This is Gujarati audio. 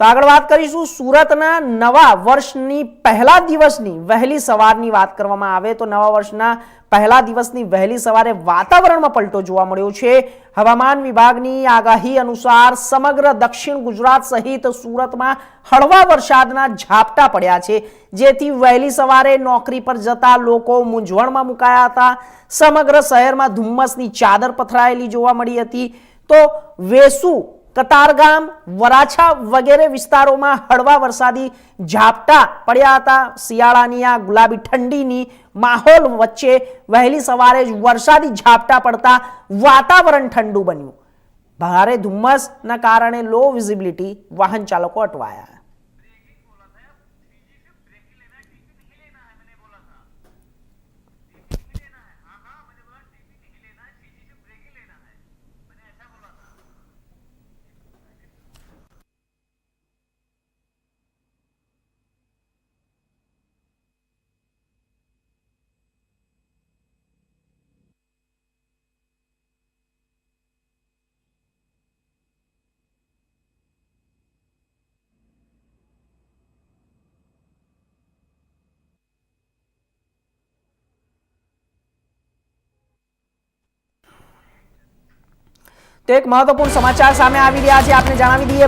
તો આગળ વાત કરીશું સુરતના નવા વર્ષની પહેલા દિવસની વહેલી સવારની વાત કરવામાં આવે તો નવા વર્ષના પહેલા દિવસની વહેલી સવારે વાતાવરણમાં પલટો જોવા મળ્યો છે. હવામાન વિભાગની આગાહી અનુસાર સમગ્ર દક્ષિણ ગુજરાત સહિત સુરતમાં હળવા વરસાદના ઝાપટા પડ્યા છે. જેથી વહેલી સવારે નોકરી પર જતા લોકો મૂંઝવણમાં મુકાયા હતા. સમગ્ર શહેરમાં ધુમ્મસની ચાદર પથરાયેલી જોવા મળી હતી. તો વેસુ કતારગામ, વરાછા વગેરે વિસ્તારોમાં હળવા વરસાદી ઝાપટા પડ્યા હતા. શિયાળાની આ ગુલાબી ઠંડીની માહોલ વચ્ચે વહેલી સવારે જ વરસાદી ઝાપટા પડતા વાતાવરણ ઠંડુ બન્યું. ભારે ધુમ્મસના કારણે લો વિઝિબિલિટી વાહન ચાલકો અટવાયા. તો એક મહત્વપૂર્ણ સમાચાર સામે આવી રહ્યા છે. આપને જણાવી દઈએ